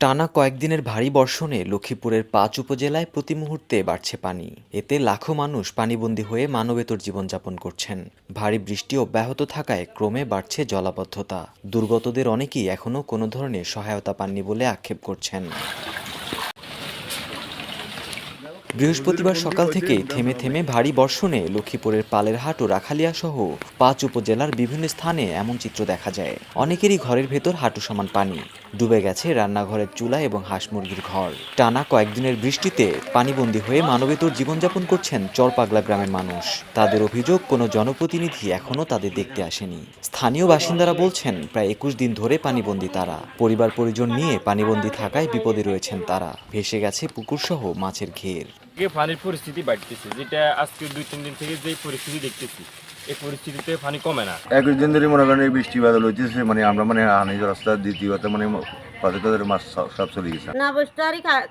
টানা কয়েকদিনের ভারী বর্ষণে লক্ষ্মীপুরের পাঁচ উপজেলায় প্রতি মুহূর্তে বাড়ছে পানি। এতে লাখো মানুষ পানিবন্দী হয়ে মানবেতর জীবনযাপন করছেন। ভারী বৃষ্টি অব্যাহত থাকায় ক্রমে বাড়ছে জলাবদ্ধতা। দুর্গতদের অনেকেই এখনও কোনো ধরনের সহায়তা পাননি বলে আক্ষেপ করছেন। বৃহস্পতিবার সকাল থেকে থেমে থেমে ভারী বর্ষণে লক্ষ্মীপুরের পালেরহাট ও রাখালিয়া সহ পাঁচ উপজেলার বিভিন্ন স্থানে এমন চিত্র দেখা যায়। অনেকেরই ঘরের ভেতর হাঁটু সমান পানি, ডুবে গেছে রান্নাঘরের চুলা এবং হাঁস মুরগির ঘর। টানা কয়েকদিনের বৃষ্টিতে পানিবন্দী হয়ে মানবেতর জীবনযাপন করছেন চরপাগলা গ্রামের মানুষ। তাদের অভিযোগ, কোনো জনপ্রতিনিধি এখনও তাদের দেখতে আসেনি। স্থানীয় বাসিন্দারা বলছেন, প্রায় একুশ দিন ধরে পানিবন্দী তারা। পরিবার পরিজন নিয়ে পানিবন্দী থাকায় বিপদে রয়েছেন তারা। ভেসে গেছে পুকুরসহ মাছের ঘের। থেকে পানির পরিস্থিতি বাড়তেছে যেটা আজকে দুই তিন দিন থেকে যে পরিস্থিতি দেখতেছি এই পরিস্থিতিতে পানি কমে না। একুশ দিন ধরে মনে করেন এই বৃষ্টি বাদল হইতেছে মানে আমরা মানে হানি রাস্তা দ্বিতীয়ত মানে পথে তাদের মাছ সব- চলে গেছে। না বসতে খা-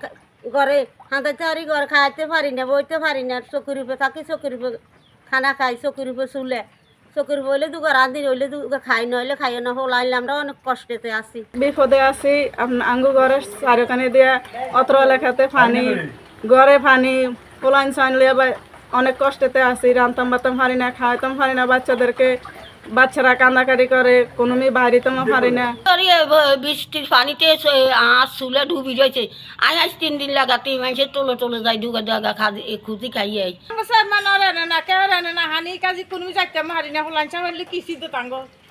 ঘরে হাঁটাতে পারি ঘরে খাইতে পারি না বইতে পারি না চকুর উপরে থাকি চকুর উপরে খানা খাই চকুর উপরে চুলে চকুর উপরে হইলে দুগা রাঁধি হইলে দুগা খাই নইলে খাই না হলাইলে আমরা অনেক কষ্টেতে আছি। বিপদে আছি আপ- আঙ্গু ঘরের চারিখানে দিয়া অত্র এলাকাতে পানি ঘরে পানি পোলাইন সাইন লিয়া অনেক কষ্টেতে আসি রান্তাম বাতাম পারি না খাইতাম পারি না বাচ্চাদেরকে। বাচ্চারা কান্দাকাটি করে কোনো মেয়ে বাইরেতাম পারি না। বৃষ্টির পানিতে আঁশ চুলে ডুবি রয়েছে। আই আজ তিন দিন লাগাতে মানুষে তোলে তোলে যায় দুগা দুগা খাদি খুঁজি খাইয়ে আই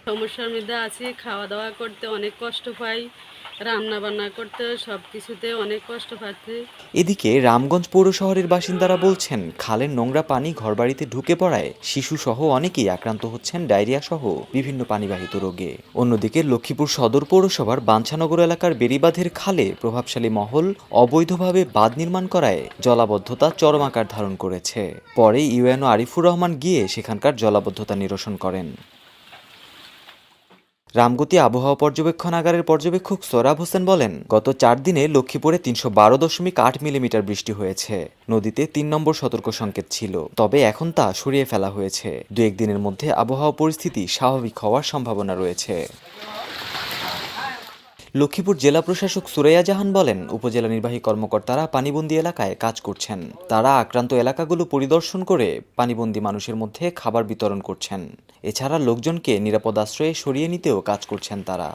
সমস্যার মধ্যে আছি খাওয়া দাওয়া করতে অনেক কষ্ট পাই। রান্না বান্না করতে সব কিছুতে অনেক কষ্ট পাচ্ছি। এদিকে রামগঞ্জ পৌর শহরের বাসিন্দারা বলছেন, খালের নোংরা পানি ঘরবাড়িতে ঢুকে পড়ায় শিশুসহ অনেকেই আক্রান্ত হচ্ছেন ডায়রিয়া সহ বিভিন্ন পানিবাহিত রোগে। অন্যদিকে লক্ষ্মীপুর সদর পৌরসভার বাঞ্ছানগর এলাকার বেড়িবাঁধের খালে প্রভাবশালী মহল অবৈধভাবে বাঁধ নির্মাণ করায় জলাবদ্ধতা চরম আকার ধারণ করেছে। পরে ইউএনও আরিফুর রহমান গিয়ে সেখানকার জলাবদ্ধতা নিরসন করেন। রামগতি আবহাওয়া পর্যবেক্ষণাগারের পর্যবেক্ষক সোরাব হোসেন বলেন, গত চার দিনে লক্ষ্মীপুরে তিনশো বারো দশমিক আট মিলিমিটার বৃষ্টি হয়েছে। নদীতে তিন নম্বর সতর্ক সংকেত ছিল। তবে এখন তা সরিয়ে ফেলা হয়েছে। দু একদিনের মধ্যে আবহাওয়া পরিস্থিতি স্বাভাবিক হওয়ার সম্ভাবনা রয়েছে। লক্ষ্মীপুর জেলা প্রশাসক সুরাইয়া জাহান বলেন, উপজেলা নির্বাহী কর্মকর্তারা পানিবন্দি এলাকায় কাজ করছেন। তারা আক্রান্ত এলাকাগুলো পরিদর্শন করে পানিবন্দি মানুষের মধ্যে খাবার বিতরণ করছেন। এছাড়া লোকজনকে নিরাপদ আশ্রয়ে সরিয়ে নিতেও কাজ করছেন তারা।